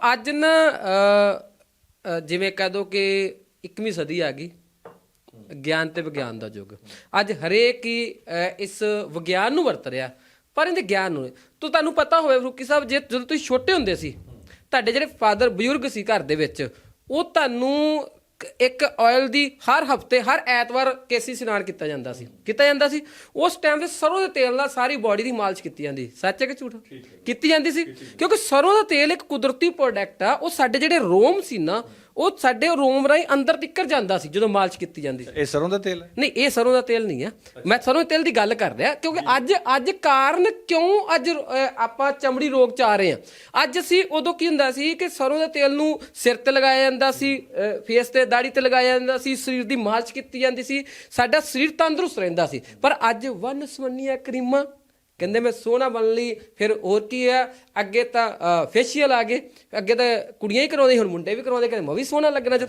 ਅੱਜ ਨਾ ਜਿਵੇਂ ਕਹਿ ਦੋ ਕਿ 21ਵੀਂ ਸਦੀ ਆ ਗਈ, ਗਿਆਨ ਤੇ ਵਿਗਿਆਨ ਦਾ ਯੁੱਗ ਅੱਜ ਹਰੇਕ ਹੀ ਇਸ ਵਿਗਿਆਨ ਨੂੰ ਵਰਤ ਰਿਹਾ, ਪਰ ਇਹਦੇ ਗਿਆਨ ਨੂੰ ਨਹੀਂ। ਤੋ ਤੁਹਾਨੂੰ ਪਤਾ ਹੋਵੇ ਰੁਕੀ ਸਾਹਿਬ, ਜੇ ਜਦੋਂ ਤੁਸੀਂ ਛੋਟੇ ਹੁੰਦੇ ਸੀ, ਤੁਹਾਡੇ ਜਿਹੜੇ ਫਾਦਰ ਬਜ਼ੁਰਗ ਸੀ ਘਰ ਦੇ ਵਿੱਚ, ਉਹ ਤੁਹਾਨੂੰ ਇੱਕ ਆਇਲ ਦੀ ਹਰ ਹਫ਼ਤੇ ਹਰ ਐਤਵਾਰ ਕੇਸੀ ਇਸ਼ਨਾਨ ਕੀਤਾ ਜਾਂਦਾ ਸੀ। ਕੀਤਾ ਜਾਂਦਾ ਸੀ। ਉਸ ਟਾਈਮ ਤੇ ਸਰੋਂ ਦੇ ਤੇਲ ਨਾਲ ਸਾਰੀ ਬਾਡੀ ਦੀ ਮਾਲਿਸ਼ ਕੀਤੀ ਜਾਂਦੀ। ਸੱਚ ਹੈ ਕਿ ਝੂਠ? ਕੀਤੀ ਜਾਂਦੀ ਸੀ। ਕਿਉਂਕਿ ਸਰੋਂ ਦਾ ਤੇਲ ਇੱਕ ਕੁਦਰਤੀ ਪ੍ਰੋਡਕਟ ਆ। ਉਹ ਸਾਡੇ ਜਿਹੜੇ ਰੋਮ ਸੀ ਨਾ ਉਹ ਸਾਡੇ ਰੋਮ ਰਾਹੀਂ ਅੰਦਰ ਤਿੱਕਰ ਜਾਂਦਾ ਸੀ ਜਦੋਂ ਮਾਲਿਸ਼ ਕੀਤੀ ਜਾਂਦੀ ਸੀ। ਇਹ ਸਰੋਂ ਦਾ ਤੇਲ ਹੈ? ਨਹੀਂ ਇਹ ਸਰੋਂ ਦਾ ਤੇਲ ਨਹੀਂ ਹੈ ਮੈਂ ਸਰੋਂ ਦੇ ਤੇਲ ਦੀ ਗੱਲ ਕਰ ਰਿਹਾ ਕਿਉਂਕਿ ਅੱਜ ਅੱਜ ਕਾਰਨ ਕਿਉਂ ਅੱਜ ਆਪਾਂ ਚਮੜੀ ਰੋਗ ਚ ਆ ਰਹੇ ਹਾਂ? ਅੱਜ ਅਸੀਂ ਉਦੋਂ ਕੀ ਹੁੰਦਾ ਸੀ ਕਿ ਸਰੋਂ ਦੇ ਤੇਲ ਨੂੰ ਸਿਰ ਤੇ ਲਗਾਇਆ ਜਾਂਦਾ ਸੀ ਫੇਸ ਤੇ ਦਾੜੀ ਤੇ ਲਗਾਇਆ ਜਾਂਦਾ ਸੀ ਸਰੀਰ ਦੀ ਮਾਲਿਸ਼ ਕੀਤੀ ਜਾਂਦੀ ਸੀ। ਸਾਡਾ ਸਰੀਰ ਤੰਦਰੁਸਤ ਰਹਿੰਦਾ ਸੀ। ਪਰ ਅੱਜ ਵਨ ਸਵੰਨੀਆਂ ਕਰੀਮਾਂ ਕਹਿੰਦੇ ਮੈਂ ਸੋਹਣਾ ਬਣ ਲਈ ਫਿਰ ਹੋਰ ਕੀ ਹੈ? ਅੱਗੇ ਤਾਂ ਫੇਸ਼ੀਅਲ ਆ ਗਏ। ਅੱਗੇ ਤਾਂ ਕੁੜੀਆਂ ਹੀ ਕਰਾਉਂਦੇ ਹੁਣ ਮੁੰਡੇ ਵੀ ਕਰਾਉਂਦੇ, ਕਹਿੰਦੇ ਮੈਂ ਵੀ ਸੋਹਣਾ ਲੱਗਣਾ ਚਾਹੁੰਦਾ